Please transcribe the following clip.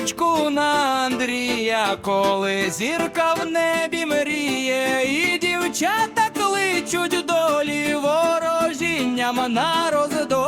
нічку на Андрія, коли зірка в небі мріє, і дівчата кличуть долі ворожінням на роздо.